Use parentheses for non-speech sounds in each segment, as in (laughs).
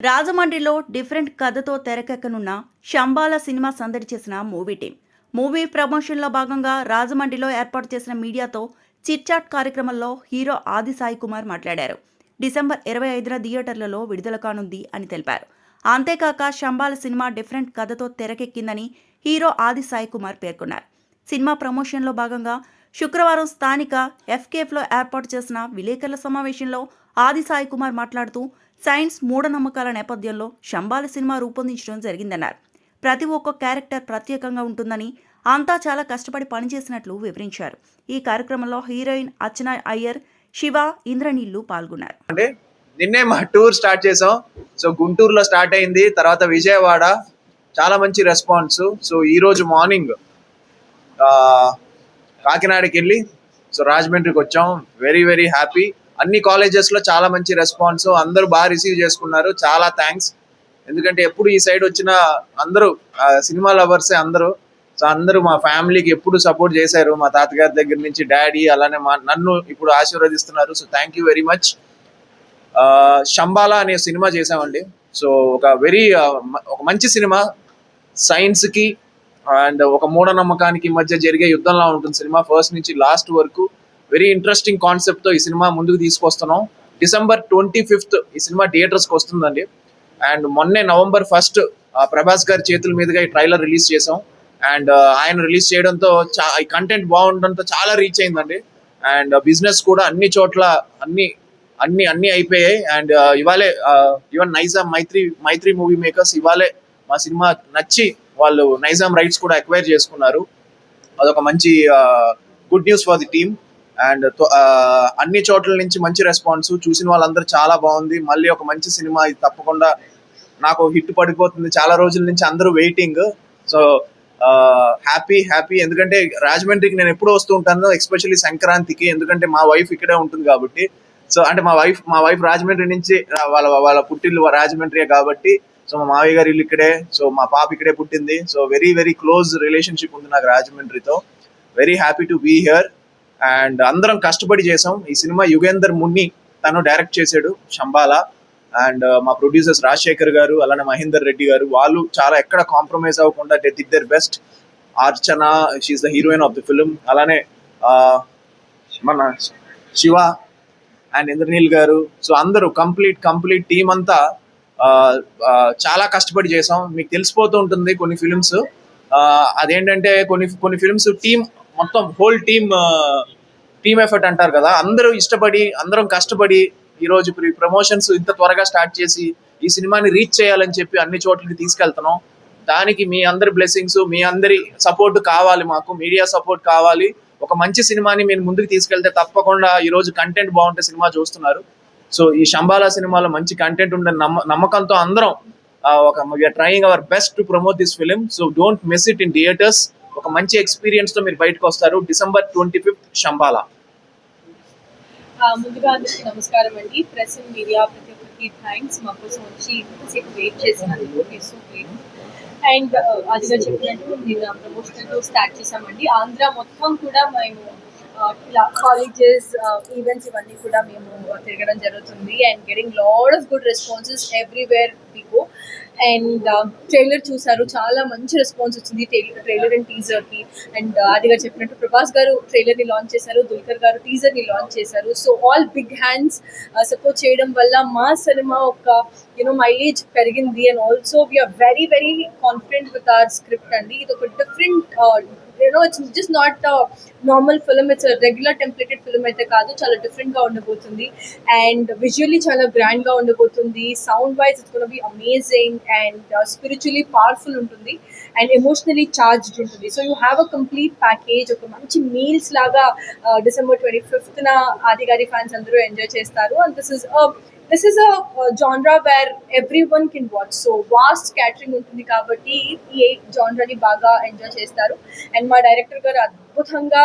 రాజమండ్రిలో డిఫరెంట్ కథతో తెరకెక్కనున్న శంబాల సినిమా సందడి చేసిన మూవీ టీం. మూవీ ప్రమోషన్లో భాగంగా రాజమండ్రిలో ఏర్పాటు చేసిన మీడియాతో చిట్చాట్ కార్యక్రమంలో హీరో ఆది సాయి కుమార్ మాట్లాడారు. డిసెంబర్ ఇరవై ఐదున థియేటర్లలో విడుదల కానుంది అని తెలిపారు. అంతేకాక శంబాల సినిమా డిఫరెంట్ కథతో తెరకెక్కిందని హీరో ఆది సాయి కుమార్ పేర్కొన్నారు. సినిమా ప్రమోషన్లో భాగంగా శుక్రవారం స్థానిక ఎఫ్కేఫ్లో ఏర్పాటు చేసిన విలేకరుల సమావేశంలో ఆది సాయి కుమార్ మాట్లాడుతూ సైన్స్ మూఢనమ్మకాల నేపథ్యంలో శంబాల సినిమా రూపొందించడం జరిగిందన్నారు. ప్రతి ఒక్క క్యారెక్టర్ ప్రత్యేకంగా ఉంటుందని అంతా చాలా కష్టపడి పనిచేసినట్లు వివరించారు. ఈ కార్యక్రమంలో హీరోయిన్ అర్చన అయ్యర్ శివ ఇంద్రనీళ్ళు పాల్గొన్నారు. అంటే నిన్నే మా టూర్ స్టార్ట్ చేసాం. సో గుంటూరులో స్టార్ట్ అయింది. తర్వాత విజయవాడ. చాలా మంచి రెస్పాన్స్. సో ఈరోజు మార్నింగ్ కాకినాడకి వెళ్ళి సో రాజమండ్రికి వచ్చాం. వెరీ వెరీ హ్యాపీ అన్ని కాలేజెస్లో చాలా మంచి రెస్పాన్స్ అందరూ బాగా రిసీవ్ చేసుకున్నారు. చాలా థ్యాంక్స్ ఎందుకంటే ఎప్పుడు ఈ సైడ్ వచ్చిన అందరూ సినిమా లవర్సే అందరూ. సో అందరూ మా ఫ్యామిలీకి ఎప్పుడు సపోర్ట్ చేశారు. మా తాతగారి దగ్గర నుంచి డాడీ అలానే మా నన్ను ఇప్పుడు ఆశీర్వదిస్తున్నారు. So thank you very much Shambala అనే సినిమా చేసామండి సో ఒక వెరీ ఒక మంచి సినిమా సైన్స్కి అండ్ ఒక మూఢనమ్మకానికి మధ్య జరిగే యుద్ధంలా ఉంటుంది సినిమా ఫస్ట్ నుంచి లాస్ట్ వరకు వెరీ ఇంట్రెస్టింగ్ కాన్సెప్ట్తో ఈ సినిమా ముందుకు తీసుకొస్తున్నాం. డిసెంబర్ ట్వంటీ ఫిఫ్త్ ఈ సినిమా థియేటర్స్కి వస్తుందండి. అండ్ మొన్నే నవంబర్ ఫస్ట్ ప్రభాస్ గారి చేతుల మీదుగా ఈ ట్రైలర్ రిలీజ్ చేసాం అండ్ ఆయన రిలీజ్ చేయడంతో చా- ఈ కంటెంట్ బాగుండడంతో చాలా రీచ్ అయిందండి. అండ్ బిజినెస్ కూడా అన్ని చోట్ల అన్ని అన్ని అన్ని అయిపోయాయి. అండ్ ఇవాళే even Nizam Mythri Mythri Movie Makers ఇవాళే మా సినిమా నచ్చి వాళ్ళు నైజాం రైట్స్ కూడా ఎక్వైర్ చేసుకున్నారు. అదొక మంచి good news for the team and అన్ని చోట్ల నుంచి మంచి రెస్పాన్స్ చూసిన వాళ్ళందరూ చాలా బాగుంది. మళ్ళీ ఒక మంచి సినిమా ఇది తప్పకుండా నాకు హిట్ పడిపోతుంది. చాలా రోజుల నుంచి అందరూ వెయిటింగ్. So happy happy. ఎందుకంటే రాజమండ్రికి నేను ఎప్పుడు వస్తూ ఉంటాను ఎస్పెషల్లీ సంక్రాంతికి. ఎందుకంటే మా వైఫ్ ఇక్కడే ఉంటుంది కాబట్టి. సో అంటే మా వైఫ్ మా వైఫ్ రాజమండ్రి నుంచి వాళ్ళ వాళ్ళ పుట్టిల్లు రాజమండ్రియే కాబట్టి. సో మా మావయ్య గారి ఇల్లు ఇక్కడే. సో మా పాప ఇక్కడే పుట్టింది. So very very close relationship ఉంది నాకు రాజమండ్రితో. Very happy to be here and అందరం కష్టపడి చేసాం. ఈ సినిమా యుగేందర్ మున్ని తను డైరెక్ట్ చేశాడు శంబాలా. అండ్ uh, మా ప్రొడ్యూసర్స్ రాజశేఖర్ గారు అలానే మహేందర్ రెడ్డి గారు వాళ్ళు చాలా ఎక్కడ కాంప్రమైజ్ అవ్వకుండా they did their best Archana she the heroine of the film అలానే uh, మన శివ అండ్ ఇంద్రనీల్ గారు. సో అందరూ కంప్లీట్ కంప్లీట్ టీం అంతా uh, చాలా కష్టపడి చేసాం. మీకు తెలిసిపోతూ ఉంటుంది కొన్ని ఫిలిమ్స్ అదేంటంటే కొన్ని కొన్ని ఫిలిమ్స్ టీం మొత్తం హోల్ టీమ్ టీమ్ ఎఫర్ట్ అంటారు కదా. అందరూ ఇష్టపడి అందరం కష్టపడి ఈరోజు రోజు ప్రమోషన్స్ ఇంత త్వరగా స్టార్ట్ చేసి ఈ సినిమాని రీచ్ చేయాలని చెప్పి అన్ని చోట్లకి తీసుకెళ్తున్నాం. దానికి మీ అందరి బ్లెస్సింగ్స్ మీ అందరి సపోర్ట్ కావాలి మాకు. మీడియా సపోర్ట్ కావాలి. ఒక మంచి సినిమాని మీరు ముందుకు తీసుకెళ్తే తప్పకుండా ఈరోజు కంటెంట్ బాగుంటే సినిమా చూస్తున్నారు. సో ఈ శంబాలా సినిమాలో మంచి కంటెంట్ ఉండే నమ్మ నమ్మకంతో అందరం ఒక trying our best to promote this film so don't miss it in theatres ఒక మంచి ఎక్స్పీరియన్స్తో మీరు బయటకు వస్తారు. డిసెంబర్ ట్వంటీ ఫిఫ్త్ శంబాలా ఆ, ముందుగా అందరికీ నమస్కారం అండి. ప్రెస్ అండ్ మీడియా ప్రతి ఒక్కరికి థ్యాంక్స్ మా కోసం వచ్చి ఇంతసేపు వెయిట్ చేసినందుకు సో గ్రేట్ అండ్ అదిగా చెప్పినట్టు నిన్న ప్రమోషనల్ స్టార్ట్ చేసామండి ఆంధ్ర మొత్తం కూడా మేము ఇలా కాలేజెస్ ఈవెంట్స్ ఇవన్నీ కూడా మేము తిరగడం జరుగుతుంది. And getting lot of good responses everywhere we go and trailer చూసారు చాలా మంచి రెస్పాన్స్ వచ్చింది ట్రైలర్ అండ్ టీజర్కి. అండ్ అదిగా uh, చెప్పినట్టు ప్రభాస్ గారు ట్రైలర్ని లాంచ్ చేశారు. దుల్కర్ గారు టీజర్ని లాంచ్ చేశారు. So all big hands support చేయడం వల్ల మా సినిమా ఒక యూనో మైలేజ్ పెరిగింది. And also we're very very confident with our script అండి. ఇది ఒక different you know it's just not normal film it's regular templated film అయితే కాదు. చాలా డిఫరెంట్గా ఉండబోతుంది. అండ్ విజువల్లీ చాలా గ్రాండ్గా ఉండబోతుంది. Sound wise it's be amazing and spiritually powerful ఉంటుంది. అండ్ ఎమోషనలీ చార్జ్డ్ ఉంటుంది. So you have a complete package ఒక మంచి మీల్స్ లాగా డిసెంబర్ ట్వంటీ ఫిఫ్త్న ఆదిగారి ఫ్యాన్స్ అందరూ ఎంజాయ్ చేస్తారు. And this is this is a genre where every one can watch so vast catering ఉంటుంది కాబట్టి ఈ జాన్రాని బాగా ఎంజాయ్ చేస్తారు. అండ్ మా డైరెక్టర్ గారు అద్భుతంగా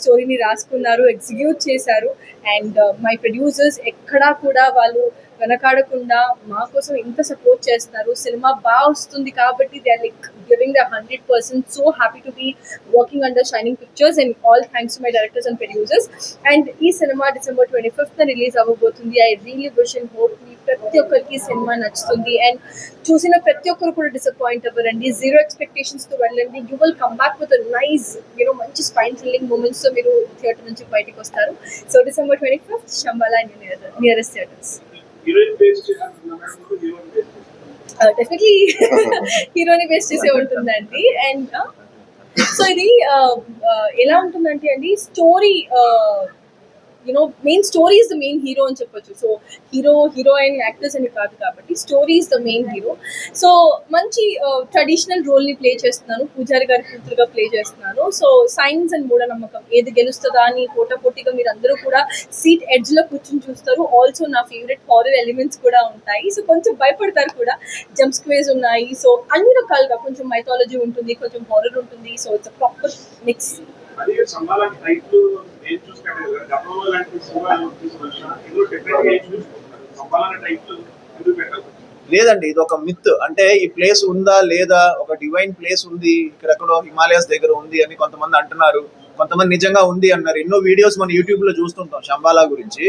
స్టోరీని రాసుకున్నారు ఎగ్జిక్యూట్ చేశారు. అండ్ మై ప్రొడ్యూసర్స్ ఎక్కడా కూడా వాళ్ళు వెనకాడకుండా మా కోసం ఇంత సపోర్ట్ చేస్తున్నారు. సినిమా బాగా వస్తుంది కాబట్టి they are like giving the hundred percent so happy to be working under Shining Pictures and all thanks to my directors and producers and ఈ సినిమా డిసెంబర్ ట్వంటీ ఫిఫ్త్ రిలీజ్ అవ్వబోతుంది. I really wish and hope మీ ప్రతి ఒక్కరికి cinema నచ్చుతుంది. And చూసిన ప్రతి ఒక్కరు కూడా డిసప్పాయింట్ అవ్వరండి. జీరో ఎక్స్పెక్టేషన్స్తో వెళ్ళండి. You will come back with nice you know మంచి స్పైన్ థ్రిల్లింగ్ మూమెంట్స్తో మీరు థియేటర్ నుంచి బయటకు వస్తారు. So December twenty fifth Shambala nearest theatres heroine definitely హీరోని uh, (laughs) బేస్ చేసే ఉంటుందండి. అండ్ సో uh, ఇది uh, ఎలా ఉంటుందంటే అండి story you know main story is the main hero అని చెప్పొచ్చు. సో హీరో హీరోయిన్ యాక్టర్స్ అని కాదు కాబట్టి story is the main hero so మంచి ట్రెడిషనల్ రోల్ని ప్లే చేస్తున్నాను. పూజారి గారి కూతురుగా ప్లే చేస్తున్నాను. సో సైన్స్ అండ్ మూఢనమ్మకం ఏది గెలుస్తుందా అని పోటాపోటీగా మీరు అందరూ కూడా సీట్ ఎడ్జ్లో కూర్చొని చూస్తారు. ఆల్సో నా ఫేవరెట్ హారర్ ఎలిమెంట్స్ కూడా ఉంటాయి. సో కొంచెం భయపడతారు కూడా. జంప్ స్క్వేజ్ ఉన్నాయి. సో అన్ని రకాలుగా కొంచెం మైథాలజీ ఉంటుంది కొంచెం హారర్ ఉంటుంది. సో ఇట్స్ ప్రాపర్ మిక్స్ నేను చూసుకుంటే గతంలో లాంటి సినిమాలు ఇందులో డిఫరెంట్ ఏం ఎందుకు పెట్టాలి లేదండి ఇది ఒక మిత్ అంటే ఈ ప్లేస్ ఉందా లేదా ఒక డివైన్ ప్లేస్ ఉంది ఇక్కడెక్కడో హిమాలయస్ దగ్గర ఉంది అని కొంతమంది అంటున్నారు. కొంతమంది నిజంగా ఉంది అన్నారు. ఎన్నో వీడియోస్ మన యూట్యూబ్లో చూస్తుంటాం శంబాలా గురించి.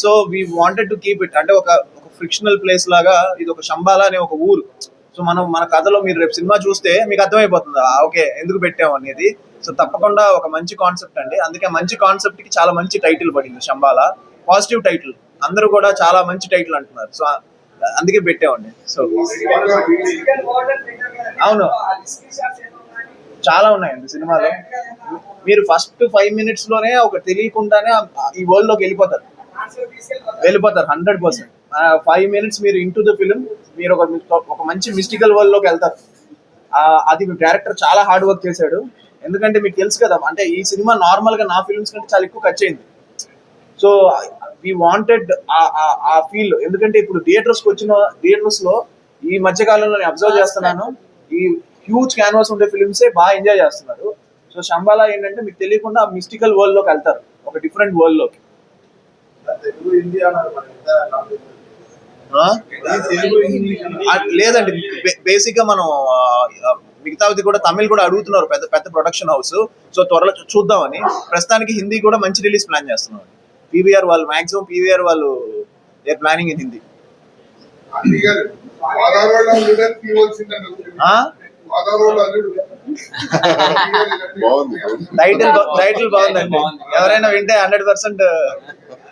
So we wanted to keep it అంటే ఒక ఒక ఫ్రిక్షనల్ ప్లేస్ లాగా ఇది ఒక శంబాలా అనే ఒక ఊరు. సో మనం మన కథలో మీరు రేపు సినిమా చూస్తే మీకు అర్థమైపోతుంది. ఓకే ఎందుకు పెట్టాం అనేది. సో తప్పకుండా ఒక మంచి కాన్సెప్ట్ అండి. అందుకే మంచి కాన్సెప్ట్కి చాలా మంచి టైటిల్ పడింది శంబాల. Positive title. అందరూ కూడా చాలా మంచి టైటిల్ అంటున్నారు. సో అందుకే పెట్టామండి. సో అవును. చాలా ఉన్నాయండి సినిమాలో. మీరు ఫస్ట్ ఫైవ్ మినిట్స్లోనే ఒక తెలియకుండానే ఈ వరల్డ్లోకి వెళ్ళిపోతారు. వెళ్ళిపోతారు హండ్రెడ్ పర్సెంట్. ఫైవ్ మినిట్స్ మీరు ఇంటూ ద ఫిలిం మీరు ఒక ఒక మంచి మిస్టికల్ వరల్డ్లోకి వెళ్తారు. ఆ, అది డైరెక్టర్ చాలా హార్డ్ వర్క్ చేశాడు. ఎందుకంటే మీకు తెలుసు కదా అంటే ఈ సినిమా నార్మల్గా నా ఫిల్మ్స్ కంటే చాలా ఎక్కువ ఖర్చు అయింది. So we wanted a feel ఎందుకంటే ఇప్పుడు థియేటర్స్కి వచ్చిన థియేటర్స్లో ఈ మధ్య కాలంలో నేను అబ్జర్వ్ చేస్తున్నాను. ఈ హ్యూజ్ క్యాన్వాస్ ఉండే ఫిల్మ్స్ బాగా ఎంజాయ్ చేస్తున్నారు. సో శంబాలా ఏంటంటే మీకు తెలియకుండా మిస్టికల్ వరల్డ్లోకి వెళ్తారు. ఒక డిఫరెంట్ వరల్డ్లోకి. లేదండి. బేసిక్గా మనం ఆ, మిగతాది కూడా తమిళ్ కూడా అడుగుతున్నారు. పెద్ద పెద్ద ప్రొడక్షన్ హౌస్ సో త్వరలో చూద్దామని. ప్రస్తుతానికి హిందీ కూడా మంచి రిలీజ్ ప్లాన్ చేస్తున్నాం పీవీఆర్ వాళ్ళు మాక్సిమం పీవీఆర్ వాళ్ళు ఏ ప్లానింగ్ ఇన్ హిందీ ఆ? టైటిల్ టైటిల్ బాగుందండి. ఎవరైనా వింటే హండ్రెడ్ పర్సెంట్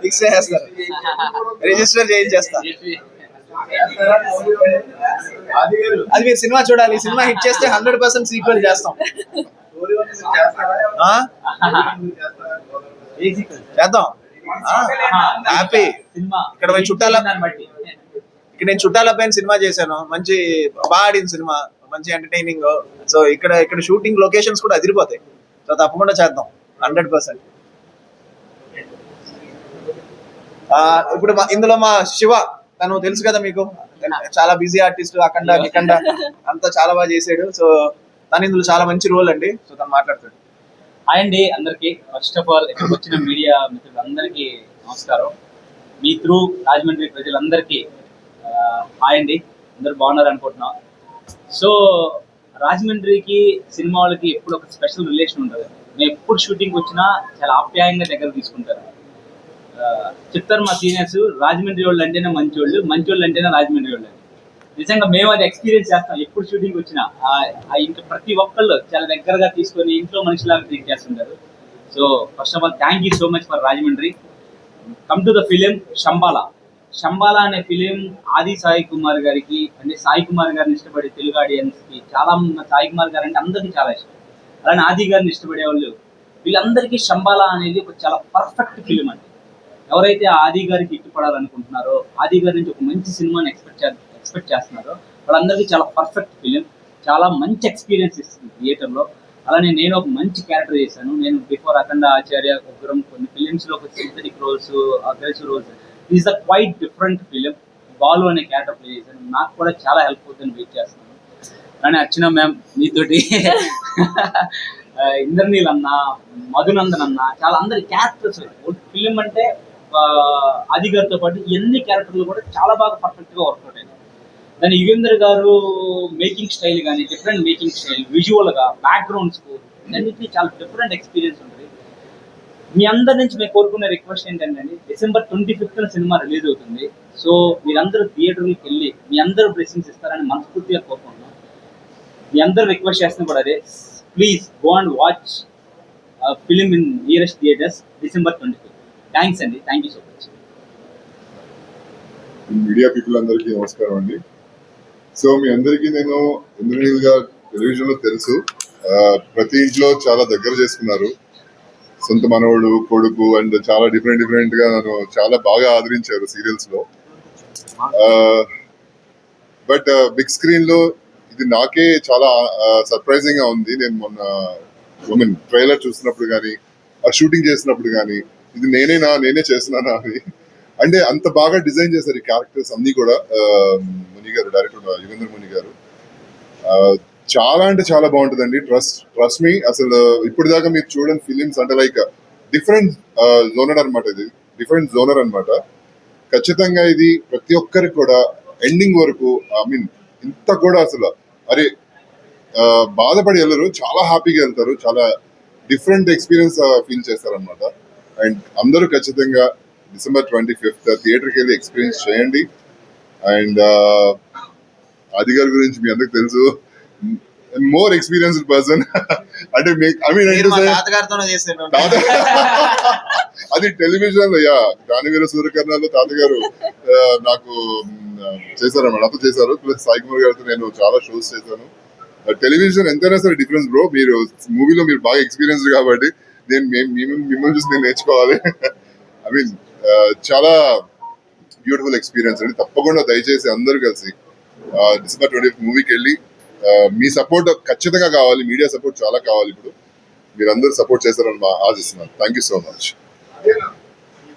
ఫిక్స్ చేస్తారు రిజిస్టర్ చేయించేస్తా. అది మీరు సినిమా చూడాలి. సినిమా హిట్ చేస్తే హండ్రెడ్ పర్సెంట్ సీక్వెల్ చేస్తాం. ఆ? చేద్దాం. హ్యాపీ సినిమా. ఇక్కడ పోయి చుట్టాల ఇక్కడ నేను చుట్టాల పైన సినిమా చేశాను. మంచి బాగా ఆడింది సినిమా. మంచి ఎంటర్టైనింగ్ సో ఇక్కడ ఇక్కడ షూటింగ్ లొకేషన్స్ కూడా అదిరిపోతాయి. సో తప్పకుండా చేద్దాం. హండ్రెడ్ పర్సెంట్ ఇప్పుడు మా- ఇందులో మా శివ తను తెలుసు కదా మీకు? చాలా బిజీ ఆర్టిస్ట్ అఖండ నిఖండ అంతా చాలా బాగా చేసాడు. సో తను ఇందులో చాలా మంచి రోల్ అండి. సో తను మాట్లాడతాడు. హాయ్ అండి అందరికి. ఫస్ట్ ఆఫ్ ఆల్ ఇక్కడికి వచ్చిన మీడియా మిత్రులందరికీ నమస్కారం. మీ త్రూ రాజమండ్రి ప్రజలందరికీ హాయ్ అండి. అందరు బాగున్నారు అనుకుంటున్నాం సో రాజమండ్రికి సినిమా వాళ్ళకి ఎప్పుడు ఒక స్పెషల్ రిలేషన్ ఉంటుంది. మేము ఎప్పుడు షూటింగ్ వచ్చినా చాలా ఆప్యాయంగా దగ్గర తీసుకుంటారు. చెప్తారు మా సీనియర్స్ రాజమండ్రి వాళ్ళు అంటేనే మంచి వాళ్ళు మంచి వాళ్ళు అంటేనే రాజమండ్రి వాళ్ళు. నిజంగా మేము అది ఎక్స్పీరియన్స్ చేస్తాం. ఎప్పుడు షూటింగ్ వచ్చినా ఆ- ప్రతి ఒక్కళ్ళు చాలా దగ్గరగా తీసుకొని ఇంట్లో మనిషిలాగా ట్రీట్ చేస్తుంటారు. So first of all thank you so much for Rajahmundry. Come to the film Shambala Shambala అనే ఫిలిం ఆది సాయి కుమార్ గారికి అంటే సాయి కుమార్ గారిని ఇష్టపడే తెలుగు ఆడియన్స్కి చాలా సాయి కుమార్ గారు అంటే అందరికీ చాలా ఇష్టం. అలానే ఆది గారిని ఇష్టపడే వాళ్ళు వీళ్ళందరికీ శంబాలా అనేది ఒక చాలా పర్ఫెక్ట్ ఫిలిం అండి. ఎవరైతే ఆది గారికి ఇష్టపడాలనుకుంటున్నారో ఆది గారి నుంచి ఒక మంచి సినిమాని ఎక్స్పెక్ట్ చే ఎక్స్పెక్ట్ చేస్తున్నారో వాళ్ళందరికీ చాలా పర్ఫెక్ట్ ఫిలిం చాలా మంచి ఎక్స్పీరియన్స్ ఇస్తుంది థియేటర్లో అలానే నేను ఒక మంచి క్యారెక్టర్ చేశాను. నేను బిఫోర్ అఖండ ఆచార్య ఉగ్రం కొన్ని ఫిలిమ్స్లో ఒక synthetic roles aggressive roles is a quite different film Balu అనే క్యారెక్టర్ ప్లే చేశాను నాకు కూడా చాలా హెల్ప్ అవుతుంది వెయిట్ చేస్తున్నాను. కానీ అర్చన మ్యామ్ మీతోటి (laughs) ఇంద్రనీల్ అన్న మధునందన్ అన్న చాలా అందరి క్యారెక్టర్స్ ఫిలిం అంటే అధికారితో ఆది గారితో పాటు ఎన్ని క్యారెక్టర్లు కూడా చాలా బాగా పర్ఫెక్ట్గా వర్కౌట్ అయింది దాని యుగేందర్ గారు మేకింగ్ స్టైల్ కానీ డిఫరెంట్ మేకింగ్ స్టైల్ విజువల్గా బ్యాక్గ్రౌండ్స్ అన్నింటినీ చాలా డిఫరెంట్ ఎక్స్పీరియన్స్ ఉంటుంది. మీ అందరి నుంచి మేము కోరుకునే రిక్వెస్ట్ ఏంటంటే అండి డిసెంబర్ ట్వంటీ ఫిఫ్త్ సినిమా రిలీజ్ అవుతుంది. సో మీరందరూ థియేటర్కి వెళ్ళి మీ అందరూ బ్లెస్సింగ్స్ ఇస్తారని మనస్ఫూర్తిగా కోరుకుంటున్నాం. మీ అందరూ రిక్వెస్ట్ చేస్తున్నా కూడా అదే please go and watch film in nearest theatres December twenty fifth thanks అండి. Thank you so much media people అందరికీ నమస్కారం అండి. సో మీ అందరికీ నేను ఇంద్రనీల్గా టెలివిజన్లో తెలుసు ప్రతి ఇంట్లో చాలా దగ్గర చేసుకున్నారు. సొంత మనవడు కొడుకు అండ్ చాలా డిఫరెంట్ డిఫరెంట్గా నన్ను చాలా బాగా ఆదరించారు సీరియల్స్లో. బట్ బిగ్ స్క్రీన్లో ఇది నాకే చాలా సర్ప్రైజింగ్గా ఉంది. నేను మొన్న ఐ మీన్ ట్రైలర్ చూసినప్పుడు కానీ ఆ షూటింగ్ చేసినప్పుడు కానీ ఇది నేనేనా నేనే చేస్తున్నానా అని. అంటే అంత బాగా డిజైన్ చేశారు ఈ క్యారెక్టర్స్ అన్ని కూడా ముని గారు డైరెక్టర్ యుగేంద్ర ముని గారు. చాలా అంటే చాలా బాగుంటుందండి. ట్రస్ట్ ట్రస్ట్ మీ అసలు ఇప్పుడు దాకా మీరు చూడని ఫిలిమ్స్ అంటే లైక్ డిఫరెంట్ జోనర్ అనమాట ఇది. డిఫరెంట్ జోనర్ అన్నమాట. ఖచ్చితంగా ఇది ప్రతి ఒక్కరికి కూడా ఎండింగ్ వరకు ఐ మీన్ ఇంత కూడా అసలు అరే బాధపడి వెళ్ళరు. చాలా హ్యాపీగా వెళ్తారు. చాలా డిఫరెంట్ ఎక్స్పీరియన్స్ ఫీల్ చేస్తారనమాట అండ్ అందరూ ఖచ్చితంగా డిసెంబర్ ట్వంటీ ఫిఫ్త్ థియేటర్కి వెళ్ళి ఎక్స్పీరియన్స్ చేయండి. అండ్ ఆది గారి గురించి మీ అందరికి తెలుసు. మోర్ ఎక్స్పీరియన్స్డ్ పర్సన్ అంటే ఐ మీన్ (laughs) అది టెలివిజన్లో యా దానివీర సూర్యకర్ణలో తాతగారు నాకు మ్, చేశారన్నమాట నాతో చేశారు. ప్లస్ సాయి కుమార్ గారితో నేను చాలా షోస్ చేశాను. టెలివిజన్ ఎంతైనా సరే డిఫరెన్స్ బ్రో మీరు మూవీలో మీరు బాగా ఎక్స్పీరియన్స్ కాబట్టి నేను మేము మేము- మిమ్మల్ని చూసి నేను నేర్చుకోవాలి. (laughs) ఐ మీన్ చాలా బ్యూటిఫుల్ ఎక్స్పీరియన్స్ అండి. తప్పకుండా దయచేసి అందరూ కలిసి డిసెంబర్ ట్వంటీ మూవీకి వెళ్ళి మీ సపోర్ట్ ఖచ్చితంగా కావాలి మీడియా సపోర్ట్ చాలా కావాలి ఇప్పుడు. మీరందరూ సపోర్ట్ చేస్తారని ఆశిస్తున్నాను. Thank you so much